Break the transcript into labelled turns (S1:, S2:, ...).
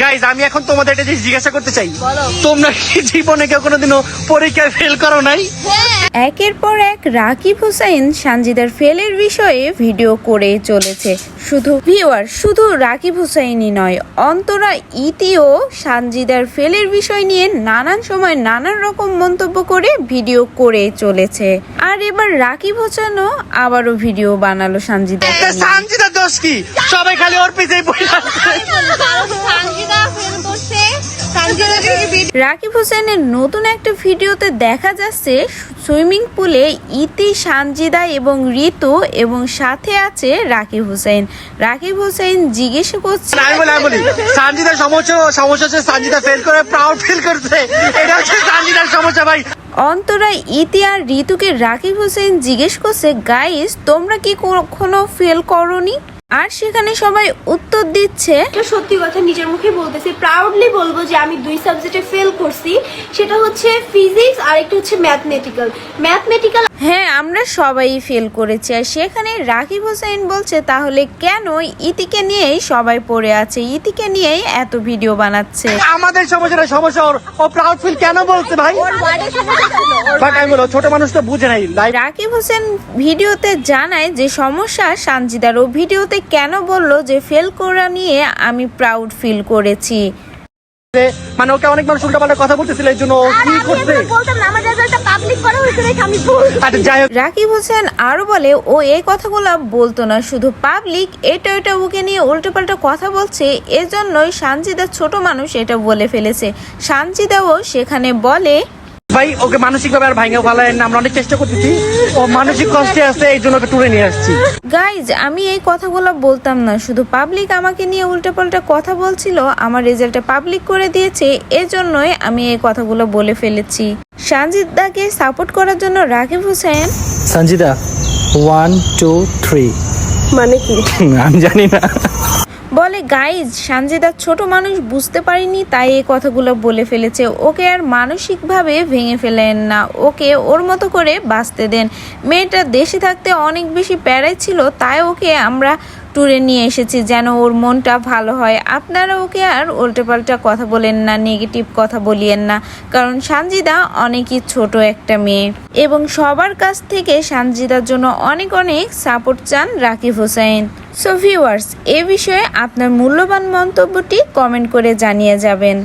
S1: Guys আমি এখন তোমাদের একটা জিনিস জিজ্ঞাসা করতে চাই। তোমরা কি জীবনে কেউ কোনোদিনও পরীক্ষায় ফেল করো নাই?
S2: একের পর এক রাকিব হুসাইন সানজিদার ফেলের বিষয়ে ভিডিও করে চলেছে। শুধু ভিউয়ার শুধু রাকিব হুসাইনই নয় অন্তরা ইতিও সানজিদার ফেলের বিষয় নিয়ে নানান সময় নানান রকম মন্তব্য করে ভিডিও করে চলেছে। আর এবার রাকিব হোসেনও আবারও ভিডিও বানালো সানজিদার
S1: তা সানজিদার দোষ কি? সবাই খালি ওর পিছেই পড়ে
S2: রাকিব হোসেনের নতুন একটা ভিডিওতে দেখা যাচ্ছে সুইমিং পুলে ইতি সানজিদা এবং ঋতু এবং সাথে আছে রাকিব হোসেন। রাকিব হোসেন জিজ্ঞেস করছে
S1: আমি বলি আমি বলি সানজিদার সমস্যা সমস্যা হচ্ছে সানজিদা ফেল করে প্রাউড ফিল করছে। এটা হচ্ছে সানজিদার সমস্যা ভাই।
S2: অন্তরা ইতি আর ঋতুকে রাকিব হোসেন জিজ্ঞেস করছে গাইস তোমরা কি কখনো ফেল করনি? আর সেখানে সবাই উত্তর দিচ্ছে।
S3: একটা সত্যি কথা নিজের মুখে বলতেছি প্রাউডলি বলব যে আমি দুই সাবজেক্টে ফেল করছি। সেটা হচ্ছে ফিজিক্স আর একটা হচ্ছে ম্যাথমেটিক্যাল ম্যাথমেটিক্যাল
S2: হ্যাঁ আমরা সবাই ফেল করেছি। আর সেখানে রাকিব হোসেন বলছে তাহলে কেন ইতিকে নিয়েই সবাই পড়ে আছে? ইতিকে নিয়েই এত ভিডিও বানাচ্ছে?
S1: আমাদের সমস্যাটা সমস্যা ও প্রাউড ফিল কেন বলছে ভাই? ছোট মানুষ তো বুঝে নাই।
S2: রাকিব হোসেন ভিডিওতে জানায় যে সমস্যা সানজিদার। ও ভিডিওতে কেন বলল যে ফেল করা নিয়ে আমি প্রাউড ফিল করেছি?
S1: মানে ওকে অনেক মানুষ উল্টা কথা বলতেছিল এই জন্য কি করছে? আচ্ছা
S2: রাকিব হোসেন আরও বলে ও এই কথাগুলো বলতো না শুধু পাবলিক এটা এটা ওকে নিয়ে উল্টোপাল্টা কথা বলছে এজন্যই সানজিদা ছোট মানুষ এটা বলে ফেলেছে। সানজিদাও সেখানে বলে
S1: ভাই ওকে মানসিক ভাবে আর ভাঙা ফেলায় না। আমরা অনেক চেষ্টা করতেছি। ও মানসিক কষ্টে আছে এই জন্য ওকে টুরে নিয়ে আসছি।
S2: গাইজ আমি এই কথাগুলো বলতাম না। শুধু পাবলিক আমাকে নিয়ে উল্টোপাল্টা কথা বলছিল আমার রেজাল্টটা পাবলিক করে দিয়েছে। এজন্যই আমি এই কথাগুলো বলে ফেলেছি। সানজিদাকে সাপোর্ট করার জন্য Rakib Hossain.
S4: Sanjida one two three
S3: মানে কি?
S4: আমি জানি না।
S2: বলে, গাইজ সানজিদা ছোট মানুষ বুঝতে পারিনি, তাই এই কথাগুলো বলে ফেলেছে। ওকে আর মানসিকভাবে ভেঙে ফেলেন না। ওকে ওর মতো করে বাঁচতে দেন। মেয়েটা দেশে থাকতে অনেক বেশি প্যারাই ছিল, তাই ওকে আমরা ট্যুরে নিয়ে এসেছি, যেন ওর মনটা ভালো হয়। আপনারা ওকে আর উল্টোপাল্টা কথা বলেন না, নেগেটিভ কথা বলিয়েন না, কারণ সানজিদা অনেকই ছোট একটা মেয়ে। এবং সবার কাছ থেকে সানজিদার জন্য অনেক অনেক সাপোর্ট চান রাকিব হোসেন। সো ভিউয়ার্স এ বিষয়ে আপনার মূল্যবান মন্তব্যটি কমেন্ট করে জানিয়ে যাবেন।